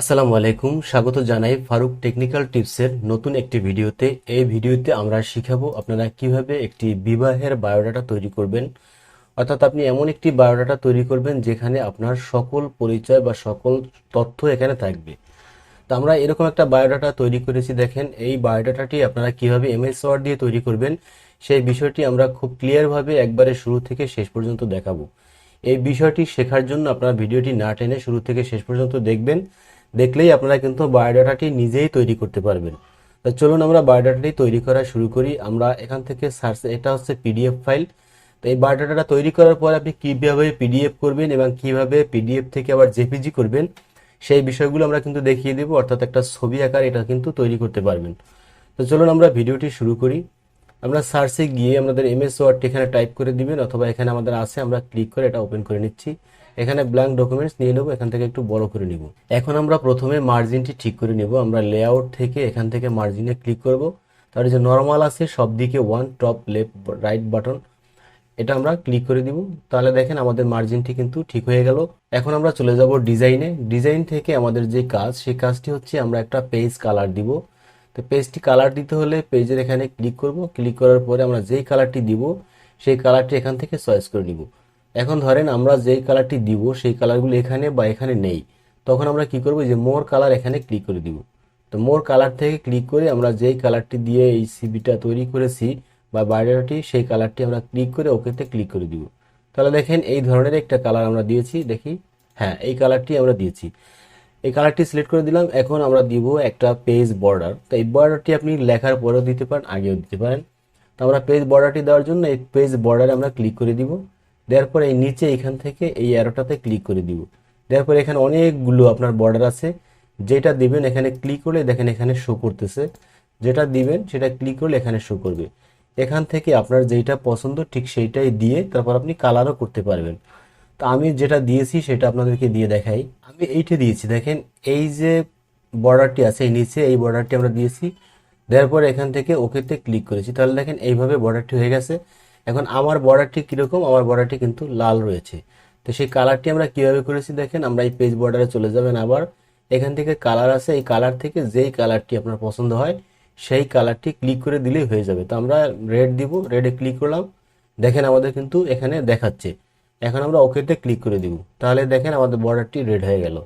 আসসালামু আলাইকুম। স্বাগত জানাই ফারুক টেকনিক্যাল টিপসের নতুন একটি ভিডিওতে। এই ভিডিওতে আমরা শিখাবো আপনারা কীভাবে একটি বিবাহের বায়োডাটা তৈরি করবেন। অর্থাৎ আপনি এমন একটি বায়োডাটা তৈরি করবেন যেখানে আপনার সকল পরিচয় বা সকল তথ্য এখানে থাকবে। তো আমরা এরকম একটা বায়োডাটা তৈরি করেছি, দেখেন। এই বায়োডাটাটি আপনারা কীভাবে এমএস ওয়ার্ড দিয়ে তৈরি করবেন, সেই বিষয়টি আমরা খুব ক্লিয়ারভাবে একবারে শুরু থেকে শেষ পর্যন্ত দেখাবো। এই বিষয়টি শেখার জন্য আপনারা ভিডিওটি না টেনে শুরু থেকে শেষ পর্যন্ত দেখবেন। দেখলেই আপনারা কিন্তু বায়োডাটাটি নিজেই তৈরি করতে পারবেন। তো চলুন আমরা বায়োডাটাটি তৈরি করা শুরু করি। আমরা এখান থেকে সার্চ, এটা হচ্ছে পিডিএফ ফাইল। তো এই বায়োডাটাটা তৈরি করার পর আপনি কীভাবে পিডিএফ করবেন এবং কীভাবে পিডিএফ থেকে আবার জেপিজি করবেন, সেই বিষয়গুলো আমরা কিন্তু দেখিয়ে দেবো। অর্থাৎ একটা ছবি আকার এটা কিন্তু তৈরি করতে পারবেন। তো চলুন আমরা ভিডিওটি শুরু করি। আমরা সার্চে গিয়ে আমাদের এমএস ওয়ার্ডটি এখানে টাইপ করে দিবেন, অথবা এখানে আমাদের আছে, আমরা ক্লিক করে এটা ওপেন করে নিচ্ছি। এখানে ব্ল্যাঙ্ক ডকুমেন্টস নিয়ে নেব, এখান থেকে একটু বড় করে নিব। এখন আমরা প্রথমে মার্জিনটি ঠিক করে নিব। আমরা লেআউট থেকে এখান থেকে মার্জিনে ক্লিক করব। তারপরে যে নর্মাল আছে সব দিকে one top left right button এটা আমরা ক্লিক করে দিব তাহলে দেখেন আমাদের মার্জিনটি কিন্তু ঠিক হয়ে গেল। এখন আমরা চলে যাব ডিজাইনে ডিজাইন থেকে আমাদের যে কাজ সেই কাজটি হচ্ছে আমরা একটা পেজ কালার দিব। তো পেজটি কালার দিতে হলে পেজের এখানে ক্লিক করব। ক্লিক করার পরে আমরা যেই কালারটি দিব, সেই কালারটি এখান থেকে চয়েস করে নিব। এখন ধরেন আমরা যেই কালারটি দিব, সেই কালারগুলো এখানে বা এখানে নেই, তখন আমরা কি করব? যে মোর কালার এখানে ক্লিক করে দিব। তো মোর কালার থেকে ক্লিক করে আমরা যেই কালারটি দিয়ে এই সিবিটা তৈরি করেছি বা বাইরেটি সেই কালারটি আমরা ক্লিক করে ওকেতে ক্লিক করে দিব। তাহলে দেখেন এই ধরনের একটা কালার আমরা দিয়েছি, দেখি। হ্যাঁ এই কালারটি আমরা দিয়েছি। এই কালারটি সিলেক্ট করে দিলাম, এখন আমরা দিব একটা পেজ বর্ডার তো এই বর্ডারটি আপনি লেখার পরেও দিতে পারেন, আগেও দিতে পারেন। তো আমরা পেজ বর্ডারটি দেওয়ার জন্য এই পেজ বর্ডারে আমরা ক্লিক করে দিব। দেওয়ার পরে এই নিচে এখান থেকে এই অ্যারোটাতে ক্লিক করে দিব। দেওয়ার পরে এখানে অনেকগুলো আপনার বর্ডার আছে, যেটা দিবেন এখানে ক্লিক করলে দেখেন এখানে শো করতেছে। যেটা দিবেন সেটা ক্লিক করলে এখানে শো করবে। এখান থেকে আপনার যেটা পছন্দ ঠিক সেইটাই দিয়ে তারপর আপনি কালারও করতে পারবেন। তো আমি যেটা দিয়েছি সেটা আপনাদেরকে দিয়ে দেখাই। আমি এইটা দিয়েছি, দেখেন এই যে বর্ডারটি আছে, এই নিচে এই বর্ডারটি আমরা দিয়েছি। দেওয়ার পরে এখান থেকে ওকেতে ক্লিক করেছি। তাহলে দেখেন এইভাবে বর্ডারটি হয়ে গেছে। এখন আমার বর্ডারটি কীরকম? আমার বর্ডারটি কিন্তু লাল রয়েছে। তো সেই কালারটি আমরা কীভাবে করেছি দেখেন? আমরা এই পেজ বর্ডারে চলে যাবেন আবার। এখান থেকে কালার আছে, এই কালার থেকে যেই কালারটি আপনার পছন্দ হয়, সেই কালারটি ক্লিক করে দিলেই হয়ে যাবে। তো আমরা রেড দিব রেডে ক্লিক করলাম। দেখেন আমাদের কিন্তু এখানে দেখাচ্ছে। এখন আমরা ওকেতে ক্লিক করে দিব। তাহলে দেখেন আমাদের বর্ডারটি রেড হয়ে গেল।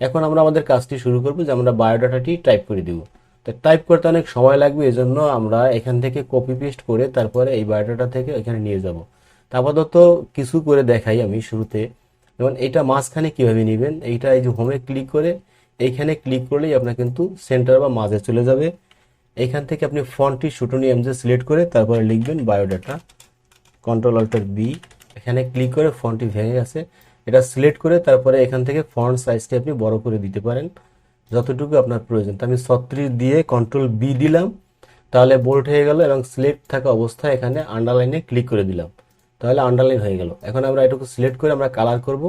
এখন আমরা আমাদের কাজটি শুরু করব যে আমরা বায়োডাটাটি টাইপ করে দিব। তো টাইপ করতে অনেক সময় লাগবে এই জন্য আমরা এখান থেকে কপি পেস্ট করে তারপরে এই বায়োডাটা থেকে এখানে নিয়ে যাব। আপাতত কিছু করে দেখাই আমি শুরুতে। যেমন এটা মাঝখানে কীভাবে নেবেন, এইটা এই যে হোমে ক্লিক করে, এইখানে ক্লিক করলেই আপনার কিন্তু সেন্টার বা মাঝে চলে যাবে। এখান থেকে আপনি ফন্টটি শুটনি এমজে সিলেক্ট করে তারপরে লিখবেন বায়োডাটা কন্ট্রোল অল্টার বি এখানে ক্লিক করে ফন্টটি ভেঙে গেছে। এটা সিলেক্ট করে তারপরে এখান থেকে ফন্ট সাইজটি আপনি বড় করে দিতে পারেন। যতটুকু আপনার প্রয়োজন। তো আমি ছত্রিশ দিয়ে কন্ট্রোল বি দিলাম। তাহলে বোল্ড হয়ে গেল এবং সিলেক্ট থাকা অবস্থায় এখানে আন্ডারলাইনে ক্লিক করে দিলাম। তাহলে আন্ডারলাইন হয়ে গেল। এখন আমরা এটুকু সিলেক্ট করে আমরা কালার করব।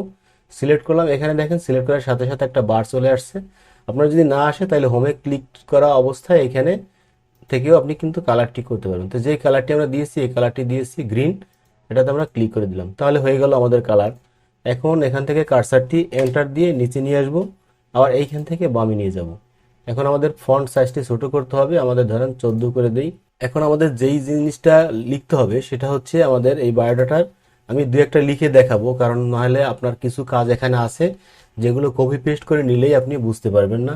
সিলেক্ট করলাম। এখানে দেখেন সিলেক্ট করার সাথে সাথে একটা বার চলে আসছে। আপনার যদি না আসে তাহলে হোমে ক্লিক করা অবস্থায় এখানে থেকেও আপনি কিন্তু কালারটি করতে পারবেন। তো যে কালারটি আমরা দিয়েছি, এই কালারটি দিয়েছি গ্রিন এটাতে আমরা ক্লিক করে দিলাম। তাহলে হয়ে গেল আমাদের কালার এখন এখান থেকে কারসারটি এন্টার দিয়ে নিচে নিয়ে আসব। আবার এইখান থেকে বামে নিয়ে যাব। এখন আমাদের ফন্ট সাইজটি ছোট করতে হবে, আমাদের ধরেন চোদ্দ করে দেই। এখন আমাদের যেই জিনিসটা লিখতে হবে, সেটা হচ্ছে আমাদের এই বায়োডাটার আমি দু একটা লিখে দেখাবো, কারণ নাহলে আপনার কিছু কাজ এখানে আছে, যেগুলো কপি পেস্ট করে নিলেই আপনি বুঝতে পারবেন না।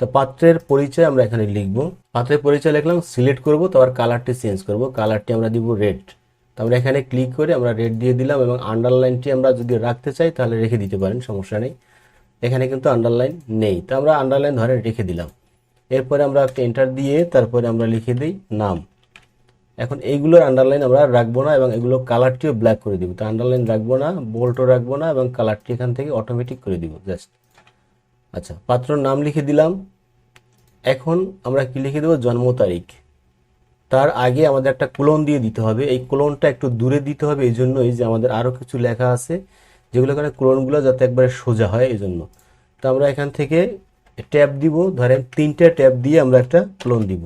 তো পাত্রের পরিচয় আমরা এখানে লিখব। পাত্রের পরিচয় লিখলাম সিলেক্ট করব তারপর কালারটি চেঞ্জ করব কালারটি আমরা দিব রেড তো আমরা এখানে ক্লিক করে আমরা রেড দিয়ে দিলাম এবং আন্ডারলাইনটি আমরা যদি রাখতে চাই, তাহলে রেখে দিতে পারেন, সমস্যা নেই। এখানে কিন্তু আন্ডারলাইন নেই। তো আমরা আন্ডারলাইন ধরে রেখে দিলাম। এরপরে আমরা একটা এন্টার দিয়ে তারপরে আমরা লিখে দিই নাম। এখন এইগুলোর আন্ডারলাইন আমরা রাখব না এবং এগুলো কালারটিও ব্ল্যাক করে দিব। তো আন্ডারলাইন রাখব না বোল্টও রাখব না এবং কালারটি এখান থেকে অটোমেটিক করে দিব জাস্ট আচ্ছা পাত্রর নাম লিখে দিলাম। এখন আমরা কি লিখে দেবো? জন্ম তারিখ। তার আগে আমাদের একটা কোলন দিয়ে দিতে হবে। এই কোলনটা একটু দূরে দিতে হবে, এই জন্যই যে আমাদের আরও কিছু লেখা আছে। যেগুলো এখানে ক্লোনগুলো যাতে একবারে সোজা হয় এই জন্য তো আমরা এখান থেকে ট্যাব দিব, ধরেন তিনটে ট্যাব দিয়ে আমরা একটা ক্লোন দিব।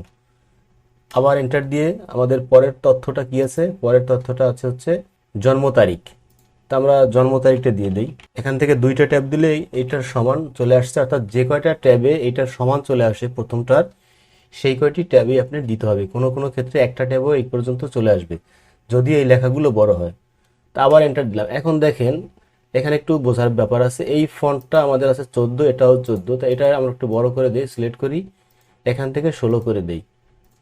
আবার এন্টার দিয়ে আমাদের পরের তথ্যটা কি আছে? পরের তথ্যটা আছে হচ্ছে জন্ম তারিখ। তা আমরা জন্ম তারিখটা দিয়ে দিই। এখান থেকে দুইটা ট্যাব দিলে এইটার সমান চলে আসছে, অর্থাৎ যে কয়টা ট্যাবে এইটার সমান চলে আসে প্রথমটার, সেই কয়টি ট্যাবে আপনি দিতে হবে। কোনো কোনো ক্ষেত্রে একটা ট্যাবও এই পর্যন্ত চলে আসবে, যদি এই লেখাগুলো বড় হয়। তা আবার এন্টার দিলাম। এখন দেখেন এখানে একটু বোঝার ব্যাপার আছে। এই ফন্টটা আমাদের আছে চোদ্দ, এটাও চোদ্দ। তা এটা আমরা একটু বড় করে দিই, সিলেক্ট করি। এখান থেকে ষোলো করে দেই।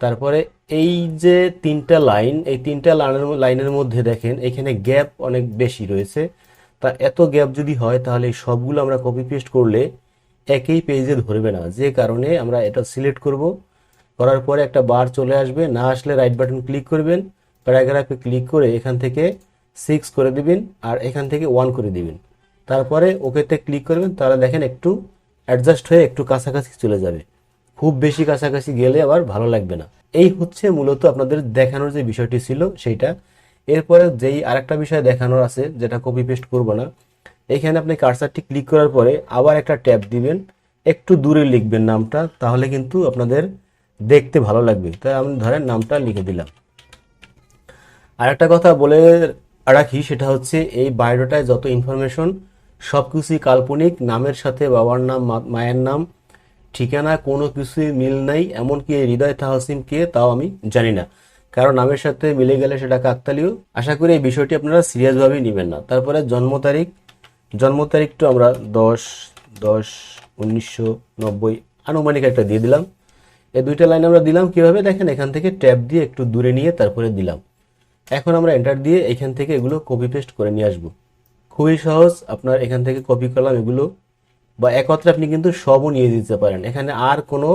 তারপরে এই যে তিনটা লাইন, এই তিনটা লাইনের লাইনের মধ্যে দেখেন, এখানে গ্যাপ অনেক বেশি রয়েছে। তা এত গ্যাপ যদি হয়, তাহলে সবগুলো আমরা কপি পেস্ট করলে একই পেজে ধরবে না। যে কারণে আমরা এটা সিলেক্ট করব। করার পরে একটা বার চলে আসবে। না আসলে রাইট বাটন ক্লিক করবেন। প্যারাগ্রাফে ক্লিক করে এখান থেকে সিক্স করে দিবেন আর এখান থেকে ওয়ান করে দিবেন। তারপরে ওকেতে ক্লিক করবেন, তাহলে দেখেন একটু অ্যাডজাস্ট হয়ে একটু কাছাকাছি চলে যাবে। খুব বেশি কাছাকাছি গেলে আবার ভালো লাগবে না। এই হচ্ছে মূলত আপনাদের দেখানোর যে বিষয়টি ছিল সেইটা। এরপরে যেই আরেকটা বিষয় দেখানোর আছে, যেটা কপি পেস্ট করব না এইখানে আপনি কার্সারটি ক্লিক করার পরে আবার একটা ট্যাব দিবেন। একটু দূরে লিখবেন নামটা, তাহলে কিন্তু আপনাদের দেখতে ভালো লাগবে। তাই আমি ধরেন নামটা লিখে দিলাম। আরেকটা কথা বলে রাখি সেটা হচ্ছে এই বায়োডাটায় যত ইনফরমেশন সব কিছুই কাল্পনিক, নামের সাথে বাবার নাম মায়ের নাম, ঠিকানা, কোনো কিছুই মিল নাই, এমনকি হৃদয় তাহসিম কে তাও আমি জানি না। কারণ নামের সাথে মিলে গেলে সেটা কাকতালীয়। আশা করি এই বিষয়টি আপনারা সিরিয়াসভাবে নেবেন না। তারপরে জন্ম তারিখ। জন্ম তারিখটা আমরা দশ দশ, উনিশশো নব্বই আনুমানিক একটা দিয়ে দিলাম। এই দুইটা লাইন আমরা দিলাম। কীভাবে? দেখেন এখান থেকে ট্যাব দিয়ে একটু দূরে নিয়ে তারপরে দিলাম। এখন আমরা এন্টার দিয়ে এখান থেকে এগুলো কপি পেস্ট করে নিয়ে আসব। খুবই সহজ, আপনার এখান থেকে কপি করলাম এগুলো, বা একত্রে আপনি কিন্তু সবও নিয়ে দিতে পারেন। এখানে আর কোনো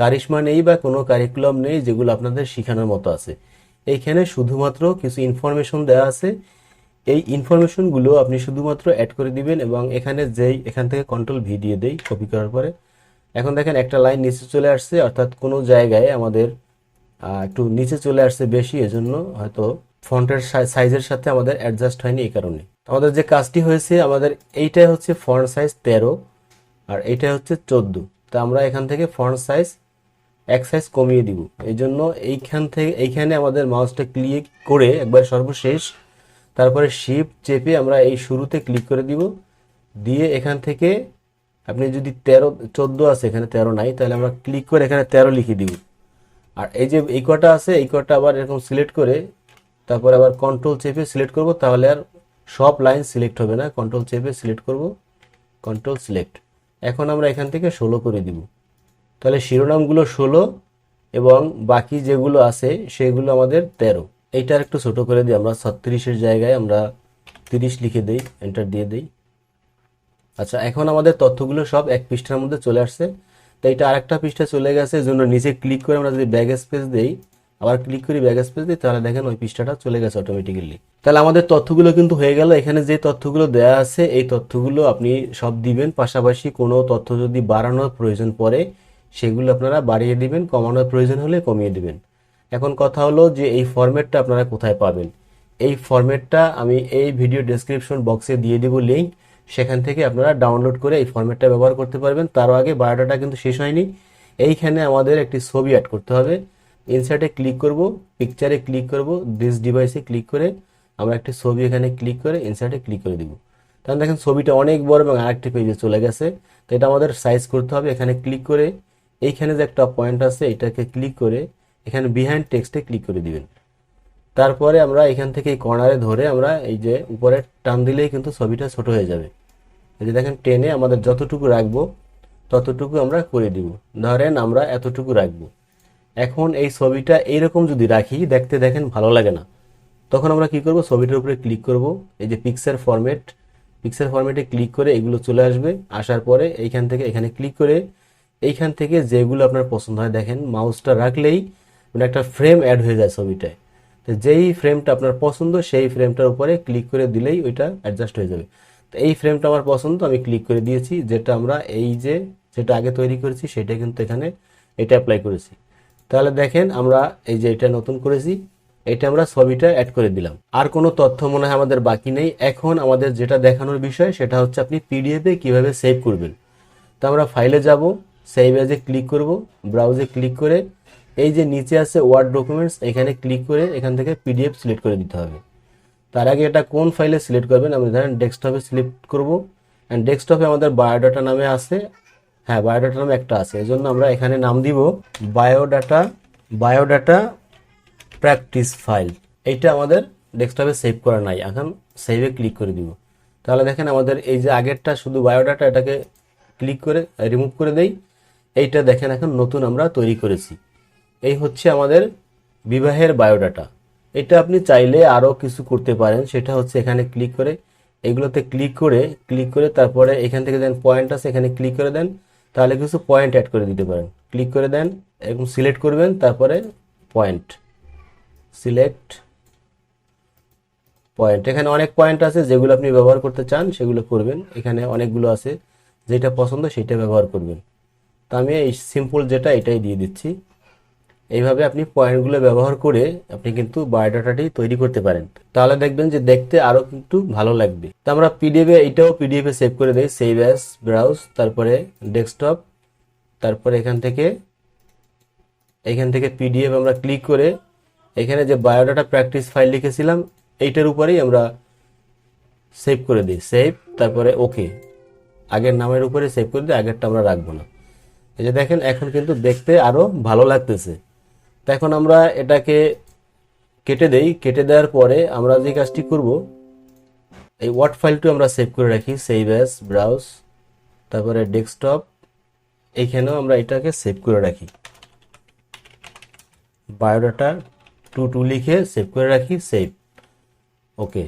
কারিশমা নেই বা কোনো কারিকুলাম নেই যেগুলো আপনাদের শেখানোর মতো আছে। এইখানে শুধুমাত্র কিছু ইনফরমেশন দেওয়া আছে। এই ইনফরমেশনগুলো আপনি শুধুমাত্র অ্যাড করে দিবেন এবং এখানে যেই, এখান থেকে কন্ট্রোল ভি দিয়ে দেই কপি করার পরে। এখন দেখেন একটা লাইন নিচে চলে আসছে, অর্থাৎ কোনো জায়গায় আমাদের একটু নিচে চলে আসছে বেশি, এজন্য হয়তো ফন্টের সাইজের সাথে আমাদের অ্যাডজাস্ট হয়নি এই কারণে। আমাদের যে কাজটি হয়েছে, আমাদের এইটাই হচ্ছে ফন্ট সাইজ তেরো আর এইটা হচ্ছে চোদ্দ। তা আমরা এখান থেকে ফন্ট সাইজ এক সাইজ কমিয়ে দিব। এই জন্য এইখান থেকে এইখানে আমাদের মাউসটা ক্লিক করে একবার সর্বশেষ তারপরে শিফট চেপে আমরা এই শুরুতে ক্লিক করে দিব। দিয়ে এখান থেকে আপনি যদি তেরো চোদ্দ আছে, এখানে তেরো নাই, তাহলে আমরা ক্লিক করে এখানে তেরো লিখে দিব। আর এই যে এই কটা আছে, এই কটা আবার এরকম সিলেক্ট করে তারপর আবার কন্ট্রোল চেপে সিলেক্ট করব, তাহলে আর সব লাইন সিলেক্ট হবে না। কন্ট্রোল চেপে সিলেক্ট করব কন্ট্রোল সিলেক্ট এখন আমরা এখান থেকে ষোলো করে দিব। তাহলে শিরোনামগুলো ষোলো এবং বাকি যেগুলো আছে, সেগুলো আমাদের তেরো। এইটার একটু ছোট করে দিই, আমরা ছত্রিশের জায়গায় আমরা তিরিশ লিখে দেই এন্টার দিয়ে দেই। আচ্ছা এখন আমাদের তথ্যগুলো সব এক পৃষ্ঠার মধ্যে চলে আসছে। তো এটা আরেকটা পৃষ্ঠা চলে গেছে জন্য নিচে ক্লিক করে আমরা যদি ব্যাগ স্পেস দেই আবার ক্লিক করি ব্যাগ স্পেস দিই তাহলে দেখেন ওই পৃষ্ঠাটা চলে গেছে অটোমেটিক্যালি তাহলে আমাদের তথ্যগুলো কিন্তু হয়ে গেল। এখানে যে তথ্যগুলো দেয়া আছে, এই তথ্যগুলো আপনি সব দিবেন। পাশাপাশি কোনো তথ্য যদি বাড়ানোর প্রয়োজন পড়ে, সেগুলো আপনারা বাড়িয়ে দিবেন। কমানোর প্রয়োজন হলে কমিয়ে দিবেন। এখন কথা হলো যে এই ফরম্যাটটা আপনারা কোথায় পাবেন? এই ফরম্যাটটা আমি এই ভিডিও ডেসক্রিপশন বক্সে দিয়ে দিব লিঙ্ক সেখান থেকে আপনারা ডাউনলোড করে এই ফরম্যাটটা ব্যবহার করতে পারবেন। তার আগে বায়োডাটা কিন্তু শেষ হয়নি। এইখানে আমাদের একটি ছবি অ্যাড করতে হবে। ইনসার্টে ক্লিক করব পিকচারে ক্লিক করব দিস ডিভাইসে ক্লিক করে আমরা একটি ছবি এখানে ক্লিক করে ইনসার্টে ক্লিক করে দিব। তাহলে দেখেন ছবিটা অনেক বড় এবং আরেকটি পেজে চলে গেছে। তো এটা আমাদের সাইজ করতে হবে, এখানে ক্লিক করে এইখানে যে একটা পয়েন্ট আছে এটাকে ক্লিক করে এখানে বিহাইন্ড টেক্সটে ক্লিক করে দিবেন। তারপরে আমরা এখান থেকে এই কর্নারে ধরে আমরা এই যে উপরে টান দিলেই কিন্তু ছবিটা ছোট হয়ে যাবে। এই যে দেখেন টেনে আমাদের যতটুকু রাখব ততটুকু আমরা করে দিব। ধরেন আমরা এতটুকু রাখব। এখন এই ছবিটা এইরকম যদি রাখি, দেখতে দেখেন ভালো লাগে না। তখন আমরা কি করব? ছবিটার উপরে ক্লিক করব। এই যে পিকচার ফরম্যাট পিকচার ফরম্যাটে ক্লিক করে এগুলো চলে আসবে। আসার পরে এইখান থেকে এখানে ক্লিক করে এইখান থেকে যেগুলো আপনার পছন্দ হয়, দেখেন মাউসটা রাখলেই মানে একটা ফ্রেম অ্যাড হয়ে যায় ছবিটায়। তো যেই ফ্রেমটা আপনার পছন্দ, সেই ফ্রেমটার উপরে ক্লিক করে দিলেই ওইটা অ্যাডজাস্ট হয়ে যাবে। তো এই ফ্রেমটা আমার পছন্দ, আমি ক্লিক করে দিয়েছি। যেটা আমরা এই যে, যেটা আগে তৈরি করেছি, সেটা কিন্তু এখানে এটা অ্যাপ্লাই করেছি। তাহলে দেখেন আমরা এই যে এটা নতুন করেছি, এটা আমরা ছবিটা অ্যাড করে দিলাম। আর কোনো তথ্য মনে হয় আমাদের বাকি নেই। এখন আমাদের যেটা দেখানোর বিষয়, সেটা হচ্ছে আপনি পিডিএফে কীভাবে সেভ করবেন। তো আমরা ফাইলে যাব সেভ এজে ক্লিক করব ব্রাউজে ক্লিক করে, এই যে নিচে আছে ওয়ার্ড ডকুমেন্টস এখানে ক্লিক করে এখান থেকে পিডিএফ সিলেক্ট করে দিতে হবে। তার আগে এটা কোন ফাইলে সিলেক্ট করবেন? আমি ধরেন ডেস্কটপে সিলেক্ট করব। অ্যান্ড ডেস্কটপে আমাদের বায়োডাটা নামে আছে হ্যাঁ বায়োডাটা নামে একটা আছে। এই জন্য আমরা এখানে নাম দিব বায়োডাটা বায়োডাটা প্র্যাকটিস ফাইল এইটা আমাদের ডেস্কটপে সেভ করা নাই। এখন সেভে ক্লিক করে দিব। তাহলে দেখেন আমাদের এই যে আগেরটা শুধু বায়োডাটা এটাকে ক্লিক করে রিমুভ করে দেই। এইটা দেখেন এখন নতুন আমরা তৈরি করেছি। এই হচ্ছে আমাদের বিবাহের বায়োডাটা এটা আপনি চাইলে আরও কিছু করতে পারেন। সেটা হচ্ছে এখানে ক্লিক করে। এগুলোতে ক্লিক করে ক্লিক করে তারপরে এখান থেকে দেন পয়েন্ট আছে, এখানে ক্লিক করে দেন। তাহলে কিছু পয়েন্ট অ্যাড করে দিতে পারেন। ক্লিক করে দেন এবং সিলেক্ট করবেন, তারপরে পয়েন্ট সিলেক্ট পয়েন্ট এখানে অনেক পয়েন্ট আছে যেগুলো আপনি ব্যবহার করতে চান, সেগুলো করবেন। এখানে অনেকগুলো আছে, যেটা পছন্দ সেটা ব্যবহার করবেন। তো আমি এই সিম্পল যেটা, এটাই দিয়ে দিচ্ছি। এইভাবে আপনি পয়েন্টগুলো ব্যবহার করে আপনি কিন্তু বায়োডাটাটি তৈরি করতে পারেন। তাহলে দেখবেন যে দেখতে আরও কিন্তু ভালো লাগবে। তো আমরা পিডিএফে এটাও পিডিএফে সেভ করে দেই। সেভ অ্যাস ব্রাউজ তারপরে ডেস্কটপ তারপরে এখান থেকে এখান থেকে পিডিএফ আমরা ক্লিক করে এখানে যে বায়োডাটা প্র্যাকটিস ফাইল লিখেছিলাম, এইটার উপরেই আমরা সেভ করে দিই। সেভ তারপরে ওকে আগের নামের উপরে সেভ করে দিই আগেরটা আমরা রাখব না। এই যে দেখেন, এখন কিন্তু দেখতে আরও ভালো লাগতেছে। এখন আমরা এটাকে কেটে দেই। কেটে দেওয়ার পরে আমরা যে কাজটি করব, এই ওয়ার্ড ফাইলটি আমরা সেভ করে রাখি। সেভ অ্যাস ব্রাউজ তারপরে ডেস্কটপ এইখানেও আমরা এটাকে সেভ করে রাখি। বায়োডাটা টু টু লিখে সেভ করে রাখি সেভ ওকে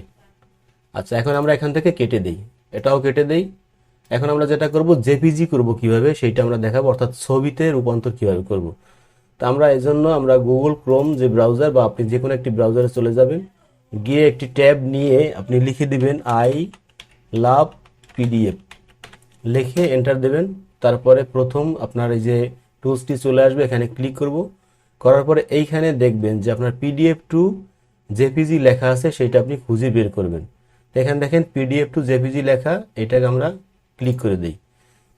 আচ্ছা এখন আমরা এখান থেকে কেটে দেই। এটাও কেটে দেই। এখন আমরা যেটা করব জেপিজি করব কীভাবে, সেইটা আমরা দেখাবো। অর্থাৎ ছবিতে রূপান্তর কীভাবে করব। তো আমরা এই জন্য আমরা গুগল ক্রোম যে ব্রাউজার বা আপনি যে কোনো একটি ব্রাউজারে চলে যাবেন, গিয়ে একটি ট্যাব নিয়ে আপনি লিখে দিবেন আই লাভ পিডিএফ লিখে এন্টার দেবেন, তারপরে প্রথম আপনার এই যে টুলসটি চলে আসবে, এখানে ক্লিক করব। করার পরে এইখানে দেখবেন যে আপনার পিডিএফ টু জেপিজি লেখা আছে সেটা আপনি খুঁজে বের করবেন। তো এখানে দেখেন পিডিএফ টু জেপিজি লেখা, এটাকে আমরা ক্লিক করে দিই।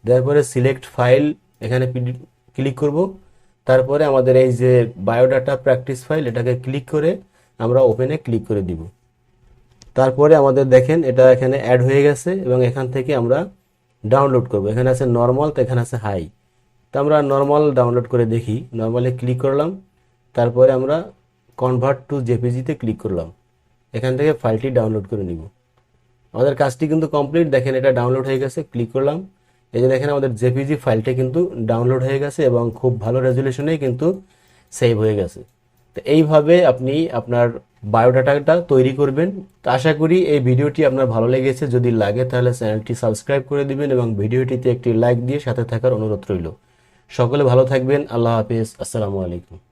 দেওয়ার পরে সিলেক্ট ফাইল এখানে ক্লিক করব। তারপরে আমাদের এই যে বায়োডাটা প্র্যাকটিস ফাইল এটাকে ক্লিক করে আমরা ওপেনে ক্লিক করে দিব। তারপরে আমাদের দেখেন, এটা এখানে অ্যাড হয়ে গেছে এবং এখান থেকে আমরা ডাউনলোড করব। এখানে আছে নর্মাল তো এখানে আছে হাই তো আমরা নর্মাল ডাউনলোড করে দেখি। নর্মালে ক্লিক করলাম। তারপরে আমরা কনভার্ট টু জেপিজিতে ক্লিক করলাম। এখান থেকে ফাইলটি ডাউনলোড করে নিব। আমাদের কাজটি কিন্তু কমপ্লিট দেখেন এটা ডাউনলোড হয়ে গেছে ক্লিক করলাম। এই যে দেখেন আমাদের জেপিজি ফাইলটা কিন্তু ডাউনলোড হয়ে গেছে এবং খুব ভালো রেজলিউশনেই কিন্তু সেভ হয়ে গেছে। তো এইভাবে আপনি আপনার বায়োডাটাটা তৈরি করবেন। তো আশা করি এই ভিডিওটি আপনার ভালো লেগেছে। যদি লাগে তাহলে চ্যানেলটি সাবস্ক্রাইব করে দিবেন এবং ভিডিওটিতে একটি লাইক দিয়ে সাথে থাকার অনুরোধ রইল। সকলে ভালো থাকবেন। আল্লাহ হাফিজ। আসসালামু আলাইকুম।